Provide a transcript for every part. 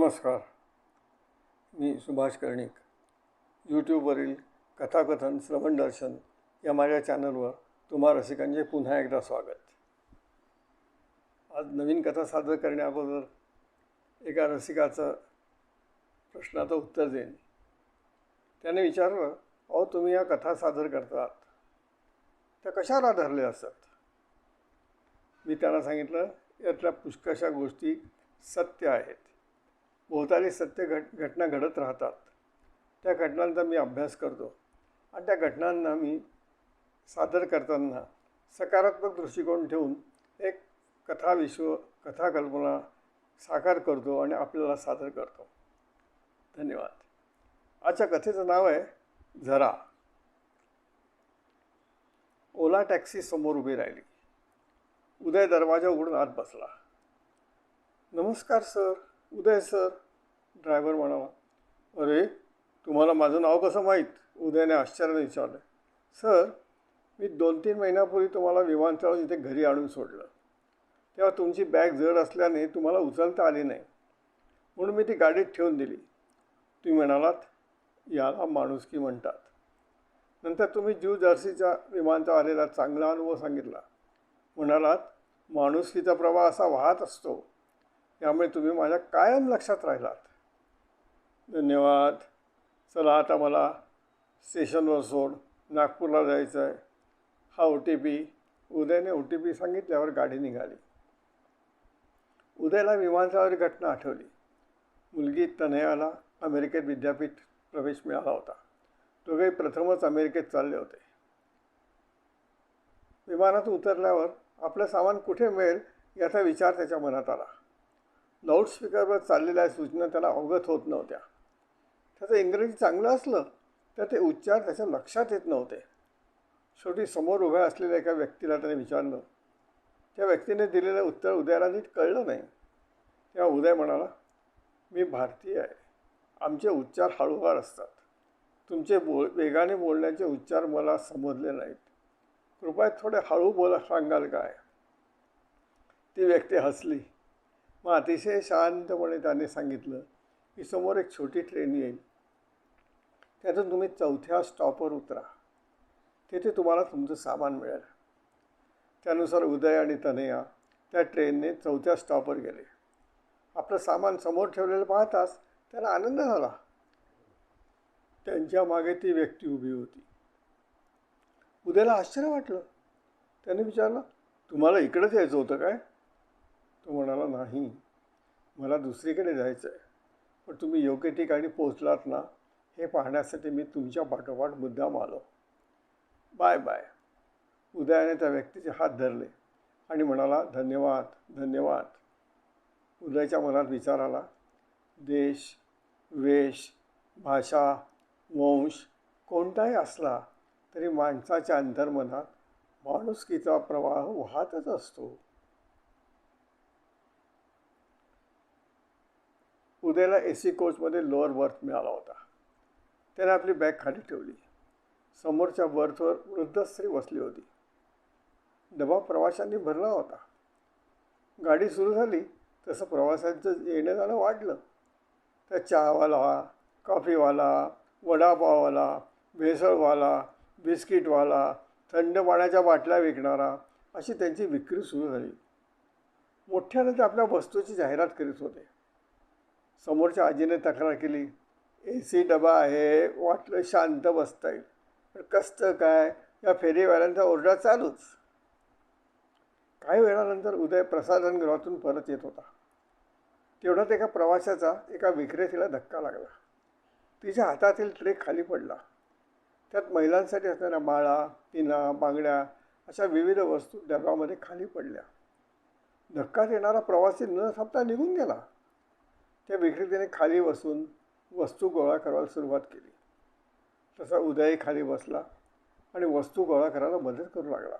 नमस्कार. मी सुभाष कर्णिक. यूट्यूबवरील कथाकथन श्रवण दर्शन या माझ्या चॅनलवर तुम्हा रसिकांचे पुन्हा एकदा स्वागत. आज नवीन कथा सादर करण्याअगोदर एका रसिकाचं प्रश्नाचं उत्तर देईन. त्याने विचारलं अहो तुम्ही या कथा सादर करतात. त्या कशाला आधारल्या असतात? मी त्यांना सांगितलं यातल्या पुष्कशा गोष्टी सत्य आहेत. भोवताली सत्य घट घटना घडत राहतात. त्या घटनांचा मी अभ्यास करतो. आणि त्या घटनांना मी सादर करताना सकारात्मक दृष्टिकोन ठेवून एक कथाविश्व कथाकल्पना साकार करतो आणि आपल्याला सादर करतो. धन्यवाद. आजच्या कथेचं नाव आहे झरा. ओला टॅक्सी समोर उभी राहिली. उदय दरवाजा उघडून आत बसला. नमस्कार सर. उदय सर ड्रायव्हर म्हणाला अरे तुम्हाला माझं नाव कसं माहीत? उदयने आश्चर्याने विचारलं. सर मी दोन तीन महिन्यापूर्वी तुम्हाला विमानतळावर इथे घरी आणून सोडलं. तेव्हा तुमची बॅग जड असल्याने तुम्हाला उचलता आली नाही. म्हणून मी ती गाडीत ठेवून दिली. तुम्ही म्हणालात याला माणुसकी म्हणतात. नंतर तुम्ही ज्यू जर्सीच्या विमानतळ आलेला चांगला अनुभव सांगितला. म्हणालात माणुसकीचा प्रवाह असा वाहत असतो. त्यामुळे तुम्ही माझ्या कायम लक्षात राहिलात. धन्यवाद. चला आता मला स्टेशनवर सोड. नागपूरला जायचं आहे हा ओ टी पी उदयने ओ टी पी सांगितल्यावर गाडी निघाली. उदयला विमानतळावर घटना आठवली. मुलगी तनयाला अमेरिकेत विद्यापीठ प्रवेश मिळाला होता. दोघे प्रथमच अमेरिकेत चालले होते. विमानात उतरल्यावर आपलं सामान कुठे मिळेल याचा विचार त्याच्या मनात आला. लाऊडस्पीकरवर चाललेल्या सूचना त्याला अवगत होत नव्हत्या. त्याचं इंग्रजी चांगलं असलं तर ते उच्चार त्याच्या लक्षात येत नव्हते. शेवटी समोर उभ्या असलेल्या एका व्यक्तीला त्याने विचारलं त्या व्यक्तीने दिलेलं उत्तर उदयाला नीट कळलं नाही. तेव्हा उदय म्हणाला मी भारतीय आहे. आमचे उच्चार हळूवार असतात. तुमचे बोल वेगाने बोलण्याचे उच्चार मला समजले नाहीत. कृपया थोडे हळू बोला सांगाल काय? ती व्यक्ती हसली. मग अतिशय शांतपणे त्याने सांगितलं की समोर एक छोटी ट्रेन येईल. त्यातून तुम्ही चौथ्या स्टॉपवर उतरा. तिथे तुम्हाला तुमचं सामान मिळेल. त्यानुसार उदय आणि तनया त्या ट्रेनने चौथ्या स्टॉपवर गेले. आपलं सामान समोर ठेवलेलं पाहताच त्याला आनंद झाला. त्यांच्या मागे ती व्यक्ती उभी होती. उद्याला आश्चर्य वाटलं. त्याने विचारलं तुम्हाला इकडेच यायचं होतं काय? तो म्हणाला नाही मला दुसरीकडे जायचं आहे पण तुम्ही योग्य ठिकाणी पोचलात ना हे पाहण्यासाठी मी तुमच्या पाठोपाठ मुद्दाम आलो. Bye bye. उदयाने त्या व्यक्तीचे हात धरले आणि म्हणाला धन्यवाद धन्यवाद. उदयच्या मनात विचार आला देश वेश भाषा वंश कोणताही असला तरी माणसाच्या अंतर्मनात माणुसकीचा प्रवाह वाहतच असतो. उद्याला ए सी कोचमध्ये लोअर बर्थ मिळाला होता. त्याने आपली बॅग खाली ठेवली. समोरच्या बर्थवर वृद्ध स्त्री बसली होती. डबा प्रवाशांनी भरला होता. गाडी सुरू झाली तसं प्रवाशांचं येणं जाणं वाढलं. त्या चहावाला कॉफीवाला वडापाववाला भेसळवाला बिस्किटवाला थंड पाण्याच्या बाटल्या विकणारा अशी त्यांची विक्री सुरू झाली. मोठ्यानं ते आपल्या वस्तूची जाहिरात करीत होते. समोरच्या आजीने तक्रार केली ए सी डबा आहे वाटलं शांत बसता येईल पण कसतं काय? या फेरीवाल्यांचा ओरडा चालूच. काही वेळानंतर उदय प्रसाधनगृहातून परत येत होता. तेवढ्यात एका प्रवाशाचा एका विक्रेतीला धक्का लागला. तिच्या हातातील ट्रे खाली पडला. त्यात महिलांसाठी असणाऱ्या माळा पिना बांगड्या अशा विविध वस्तू डब्यामध्ये खाली पडल्या. धक्का देणारा प्रवासी न थांबता निघून गेला. त्या विक्रेत्याने खाली बसून वस्तू गोळा करायला सुरुवात केली. तसा उदय खाली बसला आणि वस्तू गोळा करायला मदत करू लागला.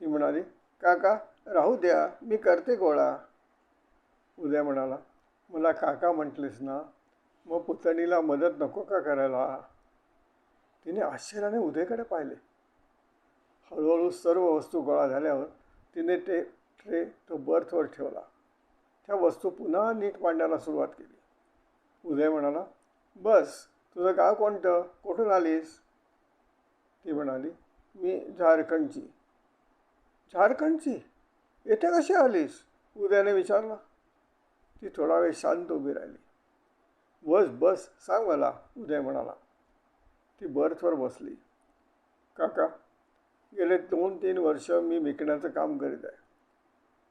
ती म्हणाली काका राहू द्या मी करते गोळा. उदय म्हणाला मला काका म्हटलेस ना मग पुतणीला मदत नको का करायला? तिने आश्चर्याने उदयकडे पाहिले. हळूहळू सर्व वस्तू गोळा झाल्यावर तिने ते ट्रे तो बर्थवर ठेवला. त्या वस्तू पुन्हा नीट मांडायला सुरुवात केली. उदय म्हणाला बस तुझं गाव कोणतं? कुठून आलीस? ती म्हणाली मी झारखंडची. झारखंडची? येथे कशी आलीस? उदयाने विचारला. ती थोडा वेळ शांत उभी राहिली. बस बस सांग मला उदय म्हणाला. ती बर्थवर बसली. काका गेले दोन तीन वर्ष मी विकण्याचं काम करीत आहे.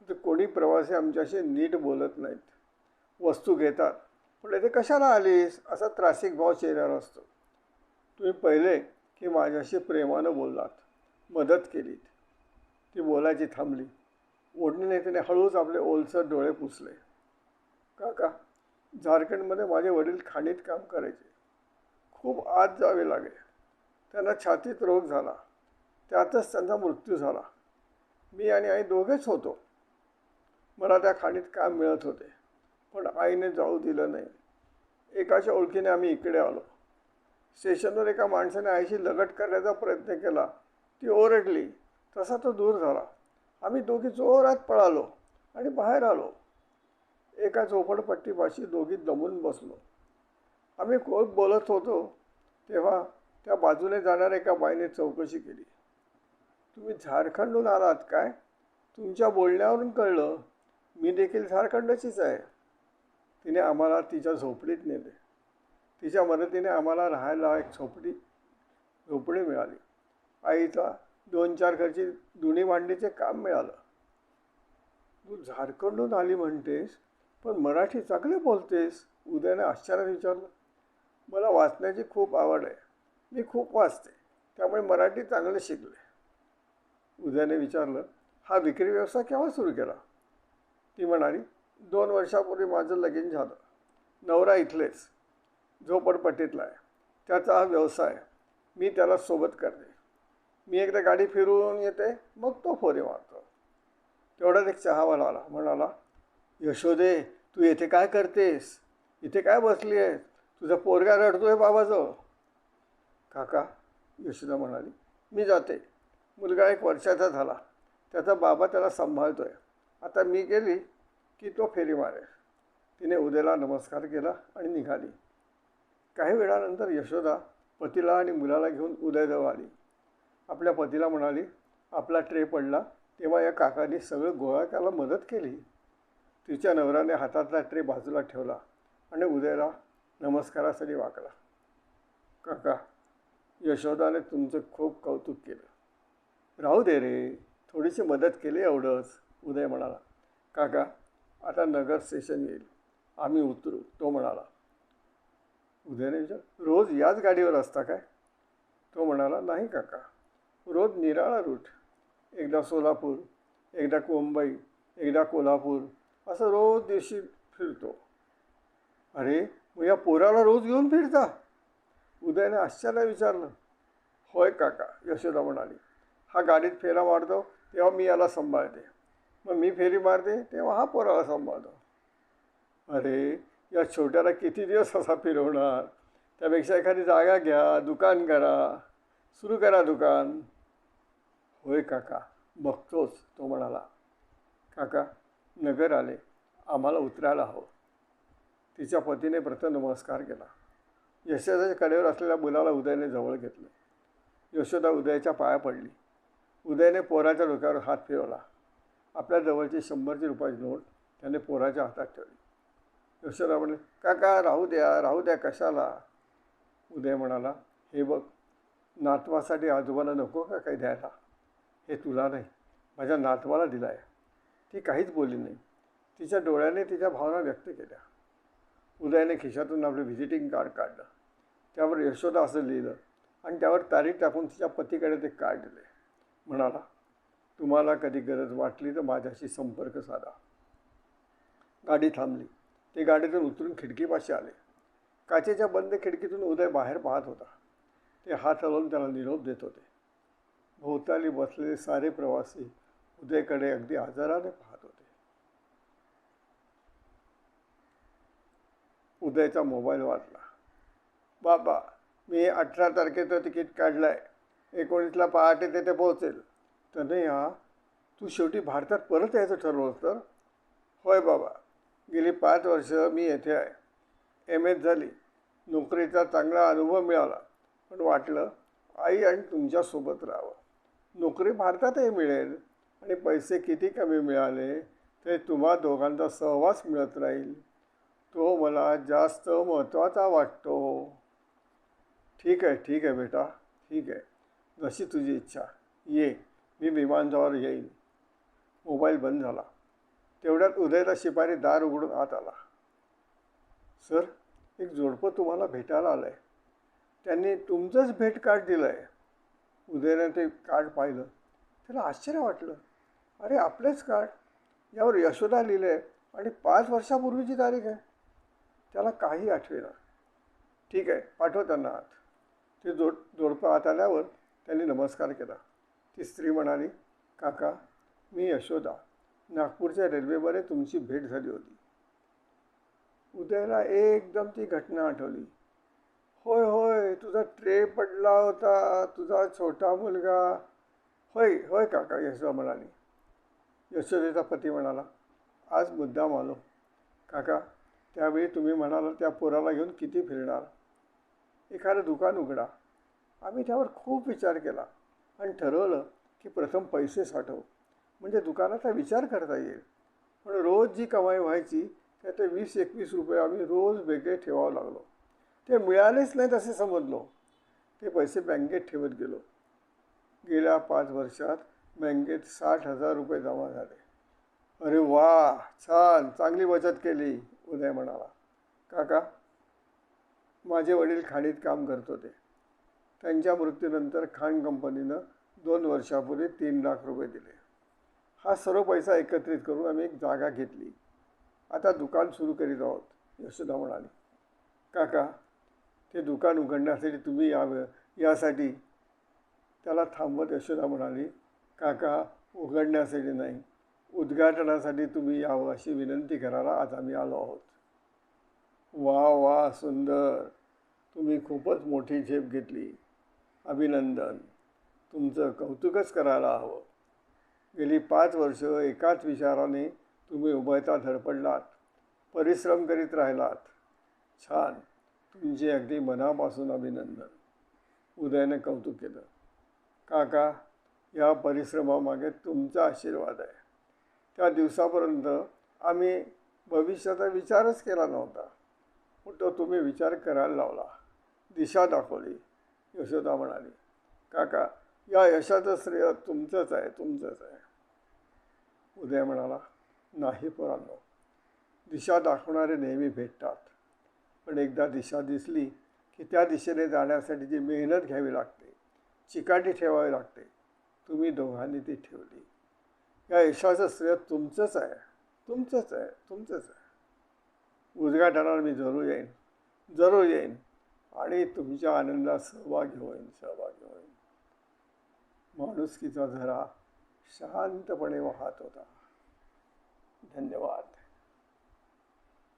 तर कोणी प्रवासी आमच्याशी नीट बोलत नाहीत. वस्तू घेतात. पण येथे कशाला आलीस? असा त्रासिक भाव चेहऱ्यावर असतो. तुम्ही पहिले की माझ्याशी प्रेमानं बोललात. मदत केलीत. ती बोलायची थांबली. ओढणीने तिने हळूच आपले ओलसर डोळे पुसले. काका झारखंडमध्ये माझे वडील खाणीत काम करायचे. खूप आत जावे लागे. त्यांना छातीत रोग झाला. त्यातच त्यांचा मृत्यू झाला. मी आणि आई दोघेच होतो. मला त्या खाणीत काम मिळत होते? पण आईने जाऊ दिलं नाही. एकाच्या ओळखीने आम्ही इकडे आलो. स्टेशनवर एका माणसाने आईशी लगट करण्याचा प्रयत्न केला. ती ओरडली. तसा तो दूर झाला. आम्ही दोघी जोरात पळालो आणि बाहेर आलो. एका झोपडपट्टीपाशी दोघी दमून बसलो. आम्ही खूप बोलत होतो. तेव्हा त्या बाजूने जाणाऱ्या एका बाईने चौकशी केली. तुम्ही झारखंडहून आलात काय? तुमच्या बोलण्यावरून कळलं. मी देखील झारखंडचीच आहे. तिने आम्हाला तिच्या झोपडीत नेले. तिच्या मदतीने आम्हाला राहायला एक झोपडी झोपडी मिळाली. आईचा दोन चार घरची धुणी मांडीचे काम मिळालं. तू झारखंडहून आली म्हणतेस पण मराठी चांगले बोलतेस उदयने आश्चर्यात विचारलं. मला वाचण्याची खूप आवड आहे. मी खूप वाचते. त्यामुळे मराठी चांगले शिकले. उदयने विचारलं हा विक्री व्यवसाय केव्हा सुरू केला? ती म्हणाली दोन वर्षापूर्वी माझं लगीन झालं. नवरा इथलेच. झोपडपट्टीतला आहे. त्याचा हा व्यवसाय मी त्याला सोबत करते. मी एकदा गाडी फिरून येते मग तो फोरे मारतो. तेवढ्यात एक चहावाला आला म्हणाला यशोदे तू येथे काय करतेस? इथे काय बसली आहेस तुझा पोरगा आहे बाबाजवळ. काका यशोदा म्हणाली मी जाते. मुलगा एक वर्षाचा झाला. त्याचा बाबा त्याला सांभाळतो आहे आता मी गेली की तो फेरी मारेल तिने उद्याला नमस्कार केला आणि निघाली. काही वेळानंतर यशोदा पतीला आणि मुलाला घेऊन उदयजवळ आली. आपल्या पतीला म्हणाली आपला ट्रे पडला तेव्हा या काकाने सगळं गोळा करायला मदत केली. तिच्या नवऱ्याने हातातला ट्रे बाजूला ठेवला आणि उदयला नमस्कारासाठी वाकला काका यशोदाने तुमचं खूप कौतुक केलं. राहू दे रे थोडीशी मदत केली एवढंच. उदय म्हणाला काका आता नगर स्टेशन येईल. आम्ही उतरू. तो म्हणाला उदयने विचार रोज याच गाडीवर असता काय? तो म्हणाला नाही काका रोज निराळा रूट. एकदा सोलापूर एकदा मुंबई एकदा कोल्हापूर असं रोज दिवशी फिरतो. अरे मग या पोराला रोज घेऊन फिरता? उदयने आश्चर्य विचारलं होय काका यशोदा म्हणाली हा गाडीत फेरा मारतो तेव्हा मी याला सांभाळते. मग मी फेरी मारते तेव्हा हा पोराला सांभाळतो. अरे या छोट्याला किती दिवस असा फिरवणार? त्यापेक्षा एखादी जागा घ्या दुकान करा. सुरू करा दुकान. होय काका बघतोच तो म्हणाला. काका नगर आले आम्हाला उतरायला हवं. तिच्या पतीने प्रथम नमस्कार केला. यशोदाच्या कडेवर असलेल्या मुलाला उदयने जवळ घेतलं. यशोदा उदयाच्या पाया पडली. उदयने पोराच्या डोक्यावर हात फिरवला. आपल्या जवळची शंभरची रुपयाची नोट त्याने पोराच्या हातात ठेवली. यशोदा म्हणले काका राहू द्या राहू द्या कशाला? उदय म्हणाला हे बघ नातवासाठी आजोबाला नको का काही द्यायला? हे तुला नाही माझ्या नातवाला दिला आहे ती काहीच बोलली नाही. तिच्या डोळ्याने तिच्या भावना व्यक्त केल्या. उदयाने खिशातून आपलं व्हिजिटिंग कार्ड काढलं. त्यावर यशोदा असं लिहिलं आणि त्यावर तारीख टाकून तिच्या पतीकडे ते कार्ड दिले. म्हणाला तुम्हाला कधी गरज वाटली तर माझ्याशी संपर्क साधा. गाडी थांबली. ते गाडीतून उतरून खिडकीपाशी आले. काचेच्या बंद खिडकीतून उदय बाहेर पाहत होता. ते हात हलवून त्याला निरोप देत होते. भोवताली बसलेले सारे प्रवासी उदयकडे अगदी आजाराने पाहत होते. उदयचा मोबाईल वाजला. बाबा मी अठरा तारखेचं तिकीट काढलं आहे एकोणीसला पहाटे तेथे पोहोचेल. तनया तू शेवटी भारतात परत यायचं ठरवलं तर? होय बाबा. गेली पाच वर्ष मी येथे आहे. एम एस झाली. नोकरीचा चांगला अनुभव मिळाला. पण वाटलं आई आणि तुमच्यासोबत राहावं. नोकरी भारतातही मिळेल आणि पैसे किती कमी मिळाले तरी तुम्हा दोघांचा सहवास मिळत राहील. तो मला जास्त महत्त्वाचा वाटतो. ठीक आहे ठीक आहे बेटा. ठीक आहे. जशी तुझी इच्छा. ये. मी विमानतळावर येईन. मोबाईल बंद झाला. तेवढ्यात उदयला शिपारी दार उघडून आत आला. सर एक जोडपं तुम्हाला भेटायला आलं आहे त्यांनी तुमचंच भेट कार्ड दिलं आहे उदयनं ते कार्ड पाहिलं. त्याला आश्चर्य वाटलं. अरे आपलेच कार्ड. यावर यशोदा लिहिलं आहे आणि पाच वर्षापूर्वीची तारीख आहे. त्याला काही आठवेना. ठीक आहे पाठव त्यांना आत. ते जोड जोडपं आत आल्यावर त्यांनी नमस्कार केला. ती स्त्री म्हणाली काका मी यशोदा. नागपूरच्या रेल्वेमध्ये तुमची भेट झाली होती. उदयला एकदम ती घटना आठवली. होय होय तुझा ट्रे पडला होता. तुझा छोटा मुलगा. होय होय काका यशोदा म्हणाली. यशोदेचा पती म्हणाला आज मुद्दाम आलो. काका त्यावेळी तुम्ही म्हणाला त्या पोराला घेऊन किती फिरणार? एखादं दुकान उघडा. आम्ही त्यावर खूप विचार केला. आणि ठरवलं की प्रथम पैसे साठव. म्हणजे दुकानाचा विचार करता येईल. पण रोज जी कमाई व्हायची त्यात वीस एकवीस रुपये आम्ही रोज वेगळे ठेवावं लागलो. ते मिळालेच नाहीत असे समजलो. ते पैसे बँकेत ठेवत गेलो. गेल्या पाच वर्षात बँकेत साठ हजार रुपये जमा झाले. अरे वा! छान! चांगली बचत केली उदय म्हणाला. काका माझे वडील खाणीत काम करत होते. त्यांच्या मृत्यूनंतर खान कंपनीनं दोन वर्षापूर्वी तीन लाख रुपये दिले. हा सर्व पैसा एकत्रित करून आम्ही एक जागा घेतली. आता दुकान सुरू करीत आहोत यशोदा म्हणाली. काका ते दुकान उघडण्यासाठी तुम्ही यावं यासाठी. त्याला थांबवत यशोदा म्हणाली काका उघडण्यासाठी नाही. उद्घाटनासाठी तुम्ही यावं अशी विनंती करायला आज आम्ही आलो आहोत. वा वा सुंदर. तुम्ही खूपच मोठी झेप घेतली. अभिनंदन. तुमचं कौतुकच करायला हवं. गेली पाच वर्ष एकाच विचाराने तुम्ही उभयता धडपडलात परिश्रम करीत राहिलात. छान. तुमचे अगदी मनापासून अभिनंदन. उदयने कौतुक केलं. काका या परिश्रमामागे तुमचा आशीर्वाद आहे. त्या दिवसापर्यंत आम्ही भविष्याचा विचारच केला नव्हता. पण तो तुम्ही विचार करायला लावला. दिशा दाखवली. यशोदा म्हणाली काका या यशाचं श्रेय तुमचंच आहे तुमचंच आहे. उदय म्हणाला नाही पोरांनो दिशा दाखवणारे नेहमी भेटतात. पण एकदा दिशा दिसली की त्या दिशेने जाण्यासाठी जी मेहनत घ्यावी लागते चिकाटी ठेवावी लागते तुम्ही दोघांनी ती ठेवली. या यशाचं श्रेय तुमचंच आहे तुमचंच आहे तुमचंच आहे. उद्घाटनाला मी जरूर येईन जरूर येईन. आणि तुमच्या आनंदात सहभागी होईन सहभागी होईन. माणुसकीचा झरा शांतपणे वाहत होता. धन्यवाद.